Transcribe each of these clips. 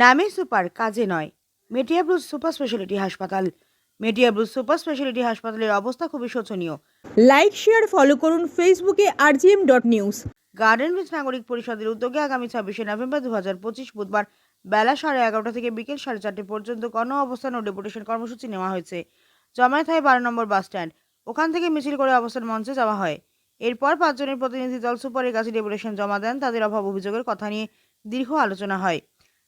নামে সুপার কাজে নয়। মেটিয়াব্রুজ সুপার স্পেশালিটি হাসপাতাল। মেটিয়াব্রুজ সুপার স্পেশালিটি হাসপাতালের অবস্থা খুবই শোচনীয়। লাইক শেয়ার ফলো করুন ফেসবুকে RGM dot news. Garden Reach নাগরিক পরিষদের উদ্যোগে আগামী ছাব্বিশে নভেম্বর দু হাজার পঁচিশ বুধবার বেলা সাড়ে এগারোটা থেকে বিকেল সাড়ে চারটে পর্যন্ত গণ অবস্থান ও ডেপুটেশন কর্মসূচি নেওয়া হয়েছে। জমায়েত হয় বারো নম্বর বাস স্ট্যান্ড। ওখান থেকে মিছিল করে অবস্থান মঞ্চে যাওয়া হয়। এরপর পাঁচজনের প্রতিনিধি দল সুপারের কাছে ডেপুটেশন জমা দেন। তাদের অভাব অভিযোগের কথা নিয়ে দীর্ঘ আলোচনা হয়।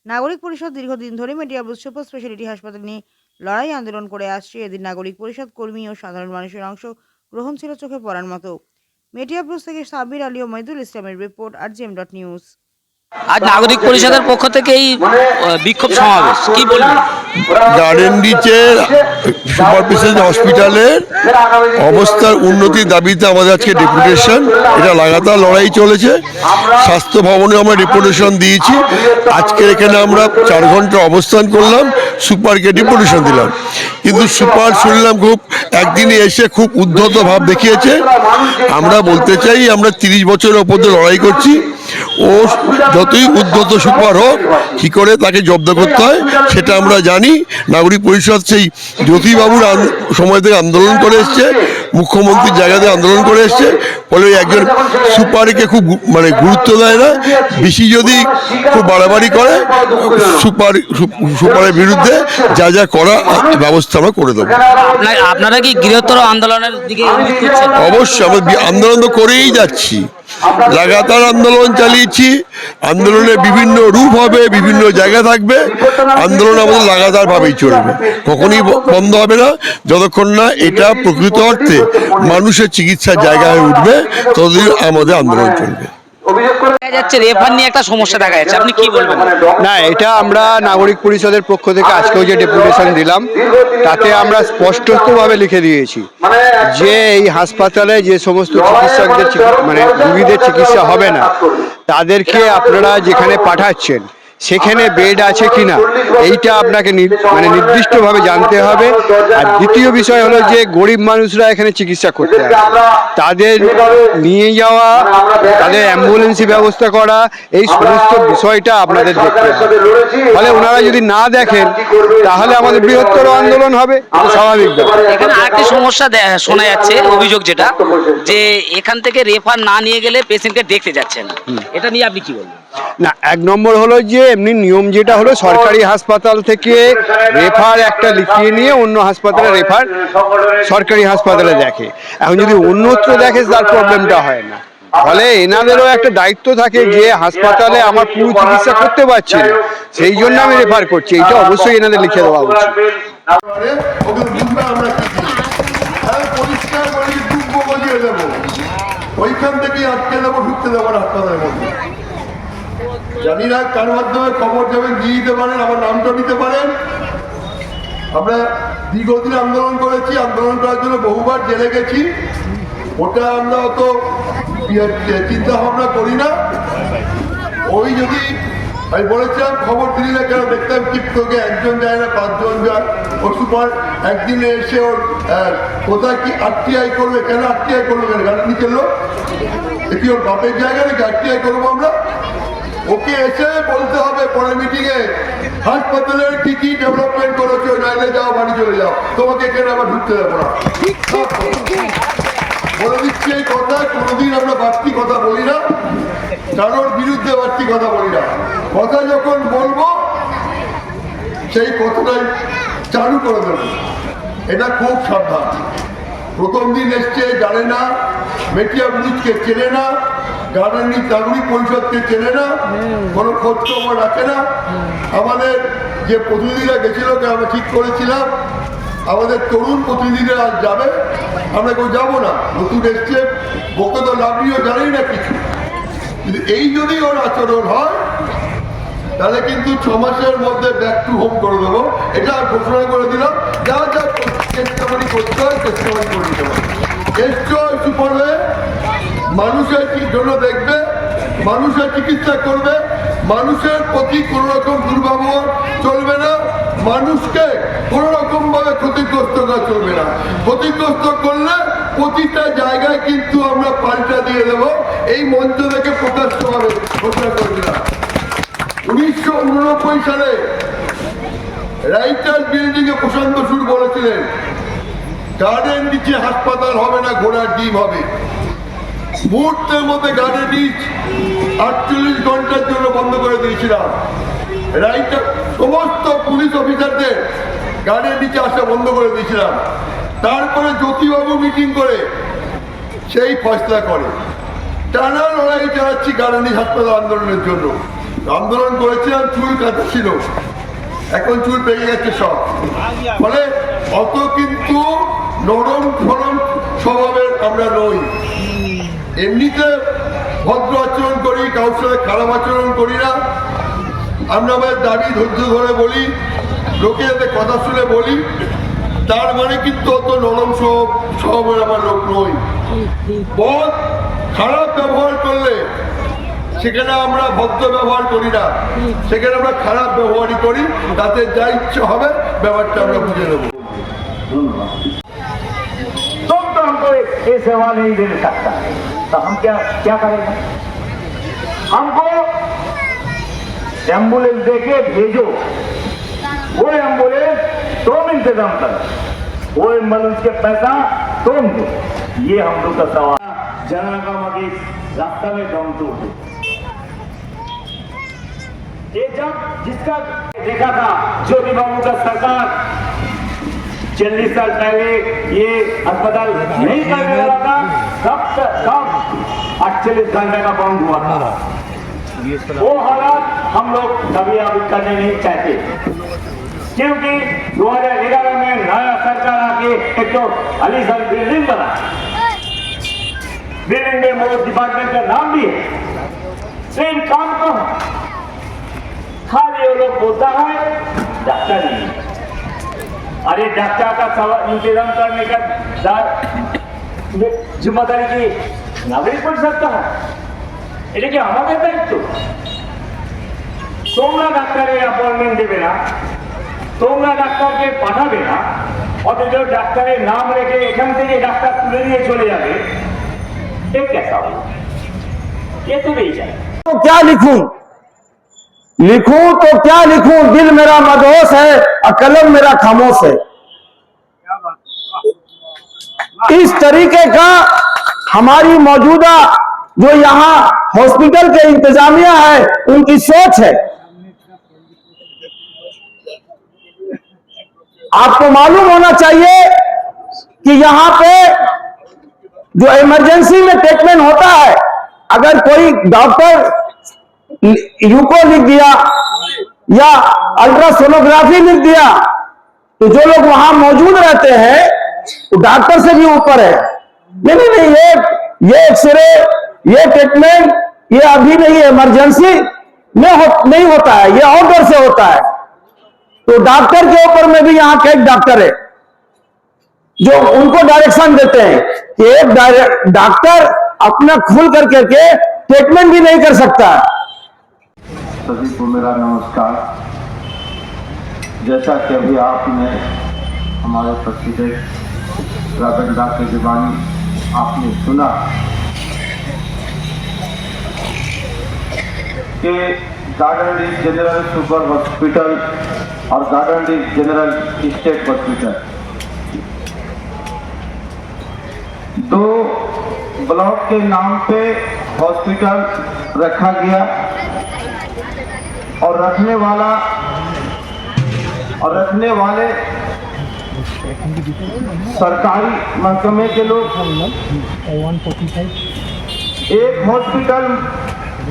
নাগরিক পরিষদ দীর্ঘদিন ধরে মেডিয়া বুস সুপার স্পেশালিটি হাসপাতাল নিয়ে লড়াই আন্দোলন করে আসছে। এদিন নাগরিক পরিষদ কর্মী ও সাধারণ মানুষের অংশ গ্রহণ ছিল চোখে পড়ার মতো। মেডিয়া মেটিয়াব্রুজ থেকে সাবির আলী ও মাইদুল ইসলামের report R GM dot news. আজ নাগরিক পরিষদের পক্ষ থেকে এই বিক্ষোভ সমাবেশ। কি বলবেন গার্ডেন রিচের সুপার স্পেশালিটি হসপিটালের অবস্থার উন্নতির দাবিতে আমাদের আজকে ডেপুটেশন। এটা লাগাতার লড়াই চলেছে। স্বাস্থ্য ভবনে আমরা ডেপুটেশন দিয়েছি। আজকের এখানে আমরা চার ঘণ্টা অবস্থান করলাম, সুপারকে ডেপুটেশন দিলাম। কিন্তু সুপার শুনলাম খুব একদিনে এসে খুব উদ্ধত ভাব দেখিয়েছে। আমরা বলতে চাই আমরা তিরিশ বছরের ওপর লড়াই করছি। ও যতই উদ্ধত সুপার হোক কী করে তাকে জব্দ করতে হয় সেটা আমরা জানি। নাগরিক পরিষদ সেই জ্যোতিবাবুর সময় থেকে আন্দোলন করে এসছে মুখ্যমন্ত্রীর জায়গাতে আন্দোলন করে এসছে ফলে একজন সুপারকে খুব মানে গুরুত্ব দেয় না। বেশি যদি খুব বাড়াবাড়ি করে সুপার সুপারের বিরুদ্ধে যা যা করা ব্যবস্থা আমরা করে দেবো। আপনারা কি বৃহত্তর আন্দোলনের দিকে অবশ্যই আমরা আন্দোলন তো করেই যাচ্ছি। লাগাতার আন্দোলন চালিয়েছি। আন্দোলনে বিভিন্ন রূপ হবে, বিভিন্ন জায়গা থাকবে। আন্দোলন আমাদের লাগাতার ভাবেই চলবে। কখনই বন্ধ হবে না। যতক্ষণ না এটা প্রকৃত অর্থে মানুষের চিকিৎসার জায়গা হয়ে উঠবে, ততদিন আমাদের আন্দোলন চলবে। যাচ্ছে রেফার নিয়ে একটা সমস্যা দেখা যাচ্ছে। আপনি কি বলবেন? না এটা আমরা নাগরিক পরিষদের পক্ষ থেকে আজকেও যে ডেপুটেশন দিলাম তাতে আমরা স্পষ্টতভাবে লিখে দিয়েছি যে এই হাসপাতালে যে সমস্ত চিকিৎসকদের চিকি- মানে রুগীদের চিকিৎসা হবে না। তাদেরকে আপনারা যেখানে পাঠাচ্ছেন সেখানে বেড আছে কিনা এইটা আপনাকে মানে নির্দিষ্টভাবে জানতে হবে। আর দ্বিতীয় বিষয় হলো যে গরিব মানুষরা এখানে চিকিৎসা করতে আসে। তাদের নিয়ে যাওয়া তাদের অ্যাম্বুলেন্সি ব্যবস্থা করা এই সমস্ত বিষয়টা আপনাদের দেখতে হবে। ফলে ওনারা যদি না দেখেন তাহলে আমাদের বৃহত্তর আন্দোলন হবে। স্বাভাবিক ব্যাপার। এখানে আরেকটি সমস্যা শোনা যাচ্ছে অভিযোগ যেটা যে এখান থেকে রেফার না নিয়ে গেলে পেশেন্টকে দেখতে যাচ্ছে না। এটা নিয়ে আপনি কি বলবেন? না, এক নম্বর হলো যে, এমনি নিয়ম যেটা হলো, সরকারি হাসপাতাল থেকে রেফার একটা লিখিয়ে নিয়ে অন্য হাসপাতালে রেফার সরকারি হাসপাতালে দেখে। এখন যদি অন্যত্র দেখে তার প্রবলেমটা হয় না। ফলে এনাদেরও একটা দায়িত্ব থাকে যে, হাসপাতালে আমার পুরো চিকিৎসা করতে পারছি না। সেই জন্য আমি রেফার করছি। এটা অবশ্যই এনাদের লিখে দেওয়া উচিত। ওইখান থেকে আটকে দেবো, ঢুকতে দেবো হাসপাতালের মধ্যে। জানি না কার মাধ্যমে খবর যাবেন দিয়ে দিতে পারেন, আমার নামটা নিতে পারেন। আমরা দীর্ঘদিন আন্দোলন করেছি, আন্দোলন করার জন্য বহুবার জেলে গেছি। ওটা আমরা অত চিন্তা ভাবনা করি না। ওই যদি আমি বলেছিলাম, খবর দিলি না কেন? দেখতাম টিকটকে একজন যায় না, পাঁচজন যায়। ও সুপার, একদিনে এসে ওর কোথায় কি আরটিআই করবে, কেন আরটিআই করবে, কেন? গাড়ি নিচে লোক। এটি ওর বাপের জায়গা নাকি আরটিআই করব আমরা? ওকে এসে বলতে হবে পরে মিটিংয়ে হাসপাতালের কি কি ডেভেলপমেন্ট করেছ, নাইলে যাও, বাড়ি চলে যাও। তোমাকে এখানে আবার ঢুকতে দেবো না। বলে দিচ্ছি এই কথা, কোনোদিন আমরা বাড়তি কথা বলি না, কারোর বিরুদ্ধে বাড়তি কথা বলি না। কথা যখন বলব, সেই কথাটাই চালু করে দেবো। এটা খুব সাবধান। প্রথম দিন এসছে, জানে না মেটিয়া ব্রিজকে চেনে না গার্ডেনি নাগরিক পরিষদকে চেনে না কোনো খোঁজ খবর রাখে না। আমাদের যে প্রতিনিধিরা গেছিল আমরা ঠিক করেছিলাম আমাদের তরুণ প্রতিনিধিরা আজ যাবে আমরা কেউ যাব না। নতুন এসছে বকে তো লাভলিও জানেই না কিছু। কিন্তু এই যদি ওর আচরণ হয় তাহলে কিন্তু ছ মাসের মধ্যে ব্যাক টু হোম করে দেবো। এটা ঘোষণা করে দিলাম। যা যা চেষ্টামারি করতে হয় চেষ্টা করে দিতে হবে এসছো সুপার হয়ে মানুষের জন্য দেখবে? মানুষের চিকিৎসা করবে? মানুষের প্রতি কোনো রকম দুর্ব্যবহার চলবে না। মানুষকে কোনো রকম ভাবে ক্ষতিগ্রস্ত করা চলবে না। ক্ষতিগ্রস্ত করলে প্রতিটা জায়গায় কিন্তু আমরা পাল্টা দিয়ে দেবো। এই মঞ্চ থেকে প্রকাশ্যভাবে ঘোষণা করবে না। উনিশশো উননব্বই সালে রাইটার বিল্ডিং এ প্রশান্ত সুর বলেছিলেন, গার্ডেন নিচে হাসপাতাল হবে না, ঘোড়ার ডিম হবে। মুহূর্তের মধ্যে গার্ডেন নিচ আটচল্লিশ ঘণ্টার জন্য বন্ধ করে দিয়েছিলাম। রাইটার, সমস্ত পুলিশ অফিসারদের গার্ডেন নিচে আসা বন্ধ করে দিয়েছিলাম। তারপরে জ্যোতিবাবু মিটিং করে সেই ফয়সলা করে। টানা লড়াই চালাচ্ছি গার্ডেন হাসপাতাল আন্দোলনের জন্য। আন্দোলন করেছিলাম চুল কাটা ছিল এখন চুল পেকে গেছে সব। ফলে অত কিন্তু নরম ফরম স্বভাবের আমরা নই। এমনিতে ভদ্র আচরণ করি কারোর সাথে খারাপ আচরণ করি না। আমরা আমাদের দাড়ি ধৈর্য ধরে বলি, লোকে যাতে কথা শুনে বলি, তার মানে কিন্তু অত নরম সব স্বভাবের আমার লোক নই। বহুত খারাপ ব্যবহার করলে সেখানে আমরা ভদ্র ব্যবহার করি না। সেখানে আমরা খারাপ ব্যবহারই করি, তাতে যা ইচ্ছে হবে ব্যাপারটা আমরা বুঝে নেব। করে এ সেবা নেই দিন तो हम क्या क्या करेंगे? हमको एंबुलेंस देके भेजो। वो एंबुलेंस तुम इंतज़ाम करो। वो एंबुलेंस के पैसा तुम दो। ये हम लोग का सवाल। जनगम रास्ता में दम उठे ये जब जिसका देखा था ज्योति बाबू का सरकार चालीस साल पहले ये अस्पताल नहीं करने वाला था, तब तब अड़तालीस घंटे का बंद हुआ था वो हालात हम लोग कभी अभी करने नहीं चाहते क्योंकि 2011 में नया सरकार आके एक तो अलीशान बिल्डिंग बना बिल्डिंग में मोर डिपार्टमेंट का नाम भी है लेकिन काम है। खाली वो लोग बोलता है, डॉक्टर नहीं। अरे डॉक्टर का सवाल इंतजाम करने का दार- ये जिम्मेदारी की नागरिक पड़ सकता है এটা কি আমাদের দায়িত্ব তোমরা ডাক্তারের অ্যাপয়েন্টমেন্ট দেবে না তোমরা ডাক্তারকে পাঠাবে না অথচ ডাক্তারের নাম রেখে এখান থেকে ডাক্তার তুলে নিয়ে চলে যাবে এ কেসা হলো এ তো নেই যায় तो क्या लिखूं लिखूं तो क्या लिखूं दिल मेरा मदहोश है और कलम मेरा खामोश है। इस तरीके का हमारी मौजूदा जो यहाँ हॉस्पिटल के इंतजामिया है, उनकी सोच है। आपको मालूम होना चाहिए कि यहाँ पे जो इमरजेंसी में ट्रीटमेंट होता है, अगर कोई डॉक्टर यूको लिख दिया या अल्ट्रासोनोग्राफी लिख दिया तो जो लोग वहाँ मौजूद रहते हैं वो डॉक्टर से भी ऊपर है। नहीं नहीं नहीं ये ये एक्सरे ये ट्रीटमेंट ये अभी नहीं है इमरजेंसी में हो, नहीं होता है ये आउटडोर से होता है। तो डॉक्टर के ऊपर में भी यहाँ कई डॉक्टर है जो उनको डायरेक्शन देते हैं कि एक डॉक्टर अपना खुल कर करके ट्रीटमेंट भी नहीं कर सकता। सभी को मेरा नमस्कार। जैसा कि अभी आपने हमारे प्रेसिडेंट रॉबर्ट डॉक्टर दीवानी आपने सुना कि Garden Reach general super hospital और Garden Reach general state hospital दो ब्लॉक के नाम पे हॉस्पिटल रखा गया। और रखने वाला, और रखने वाले सरकारी महकमे के लोग। एक हॉस्पिटल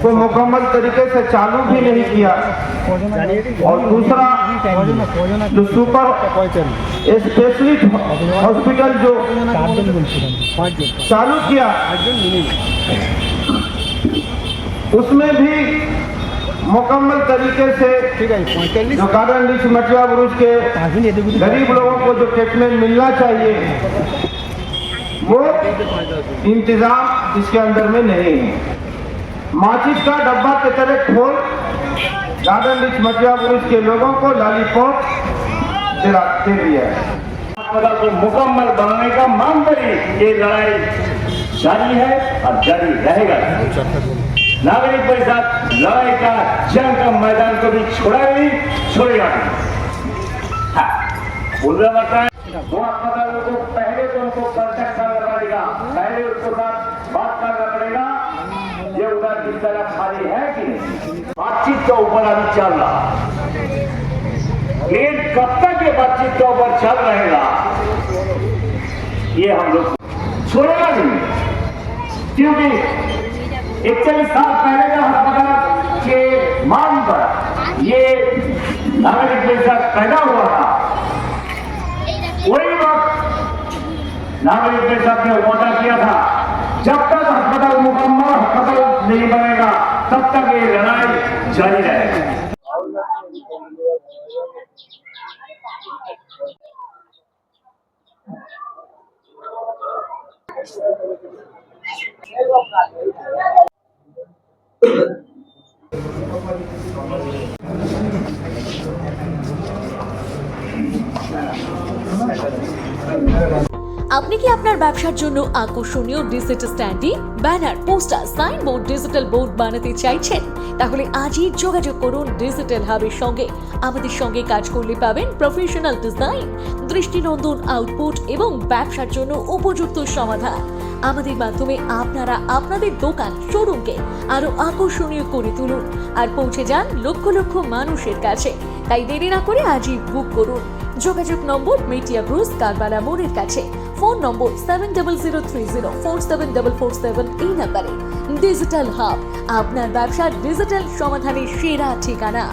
को मुकम्मल तरीके से चालू भी नहीं किया। और दूसरा, जो सुपर स्पेशलिस्ट हॉस्पिटल जो चालू किया, उसमें भी मुकम्मल तरीके से जो गार्डन रिच मटिया बुरुज के गरीब लोगों को जो ट्रीटमेंट मिलना चाहिए वो इंतज़ाम इसके अंदर में नहीं है। माचिस का डब्बा के तरह खोल गार्डन रिच मटिया बुरुज के लोगों को लॉलीपॉप दे दिया है को मुकम्मल बनाने का मांग करी ये लड़ाई जारी है और जारी रहेगा। नागरिक परिषद लड़ाई का जंग का मैदान कभी छोड़ा नहीं छोड़ेगा नहीं बोल रहा है वो अस्पतालों को पहले तो उनको कांटेक्ट करना पड़ेगा पहले उसके साथ बात करना पड़ेगा ये उधर की तरह खाली है कि नहीं? बातचीत का ऊपर अभी चल रहा लेकिन कब तक ये बातचीत का ऊपर चल रहेगा ये हम लोग छोड़ेगा नहीं। क्योंकि इकतालीस साल पहले का अस्पताल के मांग पर ये नागरिक परिषद पैदा हुआ था, वही वक्त नागरिक परिषद ने वादा किया था। जब तक अस्पताल मुकम्मल अस्पताल नहीं बनेगा, तब तक ये लड़ाई जारी रहेगी। আপনি কি আপনার ব্যবসার জন্য আকর্ষণীয় digital standee, banner, poster, signboard, digital board বানাতে চাইছেন? তাহলে আজই যোগাযোগ করুন ডিজিটাল হাবের সঙ্গে। আমাদের সঙ্গে কাজ করলে পাবেন প্রফেশনাল ডিজাইন, দৃষ্টিনন্দন আউটপুট এবং ব্যবসার জন্য উপযুক্ত সমাধান। আমাদের মাধ্যমে আপনারা আপনাদের দোকান, শোরুমকে আরও আকর্ষণীয় করে তুলুন আর পৌঁছে যান লক্ষ লক্ষ মানুষের কাছে। তাই দেরি না করে আজই বুক করুন। যোগাযোগ নম্বর মেটিয়া ব্রুস কারবালা মোড়ের কাছে। Phone number seven double zero three zero four seven double four seven এই নাম্বারে। ডিজিটাল হাব আপনার ব্যবসার ডিজিটাল সমাধানের সেরা ঠিকানা।